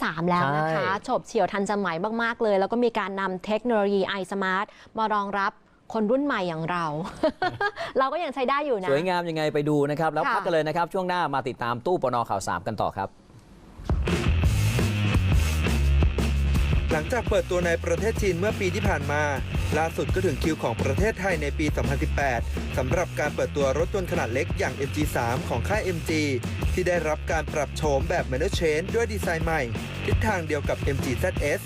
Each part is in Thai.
2003แล้วนะคะใช่โฉบเฉี่ยวทันสมัยมาก ๆ เลย แล้วก็มีการนำเทคโนโลยี iSmart มารองรับคนรุ่นใหม่อย่างเรา เราก็ยังใช้ได้อยู่นะ สวยงามยังไงไปดูนะครับ แล้วค่ะพักกันเลยนะครับ ช่วงหน้ามาติดตามตู้ปนข่าวสามกันต่อครับ หลังจากเปิดตัวในประเทศจีนเมื่อปีที่ผ่านมา ล่าสุดก็ถึงคิวของประเทศไทยในปี 2018 สำหรับการเปิดตัวรถยนต์ขนาดเล็กอย่าง MG3 ของค่าย MG ที่ได้รับการปรับโฉมแบบ m a n u a l Change ด้วยดีไซน์ใหม่ ทิศทางเดียวกับ MG ZS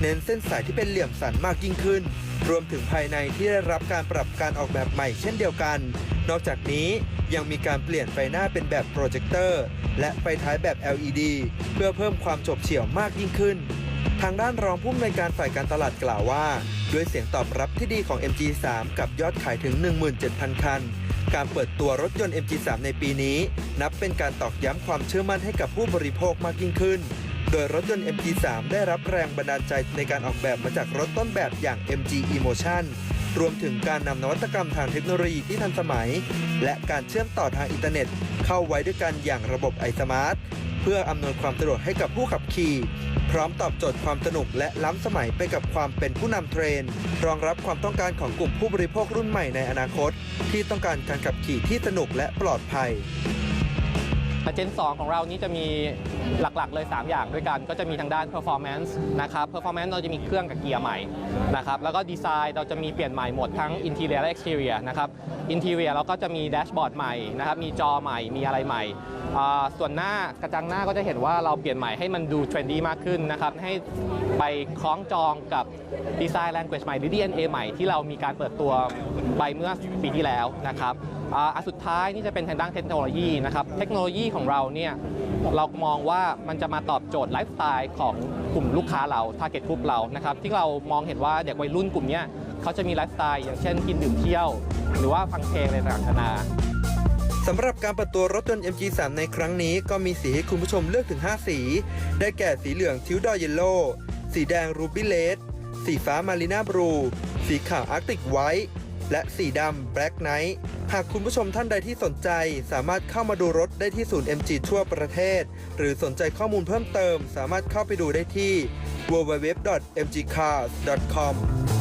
เน้นเส้นสายที่เป็นเหลี่ยมสันมากยิ่งขึ้น รวมถึงภายในที่ได้รับการปรับการออกแบบใหม่เช่นเดียวกัน นอกจากนี้ยังมีการเปลี่ยนไฟหน้าเป็นแบบโปรเจคเตอร์และไฟท้ายแบบ LED เพื่อเพิ่มความโฉบเฉี่ยวมากยิ่งขึ้น ทางด้านรองผู้อำนวยการฝ่ายการตลาดกล่าวว่า ด้วยเสียงตอบรับที่ดีของ MG3 กับยอดขายถึง 17,000 คัน การเปิดตัวรถยนต์ MG3 ในปีนี้ นับเป็นการตอกย้ำความเชื่อมั่นให้กับผู้บริโภคมากยิ่งขึ้น โดยรถยนต์ MG3 ได้รับแรงบันดาลใจในการออกแบบมาจากรถต้นแบบอย่าง MG Emotion รวมถึงการนำนวัตกรรมทางเทคโนโลยีที่ทันสมัย และการเชื่อมต่อทางอินเทอร์เน็ต เข้าไว้ด้วยกันอย่างระบบ iSmart เพื่ออำนวยความสะดวกให้กับผู้ขับขี่ พร้อมตอบโจทย์ความสนุกและล้ำสมัยไปกับความเป็นผู้นำเทรนด์รองรับความต้องการของกลุ่มผู้บริโภครุ่นใหม่ในอนาคต ที่ต้องการการขับขี่ที่สนุกและปลอดภัย เจน 2 ของเรานี้จะมีหลักๆเลย 3 อย่างด้วยกัน ก็จะมีทางด้าน performance นะครับ performance เราจะมีเครื่องกับเกียร์ใหม่นะครับ แล้วก็ดีไซน์เราจะมีเปลี่ยนใหม่หมดทั้ง interior และ exterior นะครับ interior เราก็จะมีแดชบอร์ดใหม่นะครับ มีจอใหม่ มีอะไรใหม่ ส่วนหน้ากระจังหน้าก็จะเห็นว่าเราเปลี่ยนใหม่ให้มันดูเทรนดี้มากขึ้นนะครับ ให้ไปคล้องจองกับดีไซน์ language ใหม่หรือ DNA ใหม่ที่เรามีการเปิดตัวไปเมื่อปีที่แล้วนะครับ อันสุดท้ายนี่จะเป็นทางด้านเทคโนโลยีนะครับ เทคโนโลยีของเราเนี่ยเรามองว่ามันจะมาตอบโจทย์ไลฟ์สไตล์ของกลุ่มลูกค้าเราทาร์เก็ตกลุ่มเรานะครับที่เรามองเห็นว่าเด็กวัยรุ่นกลุ่มนี้เขาจะมีไลฟ์สไตล์อย่างเช่นกินดื่มเที่ยว หรือว่าฟังเพลงอะไรต่างๆนานาสำหรับการเปิดตัวรถยนต์ MG3 ในครั้งนี้ก็มีสีให้คุณผู้ชมเลือกถึง 5 สี ได้แก่สีเหลืองทิวดอเยลโล่สีแดงรูบิเลสสีฟ้ามารีนาบลูสีขาวอาร์กติกไวท์ และสีดำ Black Knight หากคุณผู้ชมท่านใดที่สนใจ สามารถเข้ามาดูรถได้ที่ศูนย์ MG ทั่วประเทศ หรือสนใจข้อมูลเพิ่มเติม สามารถเข้าไปดูได้ที่ www.mgcars.com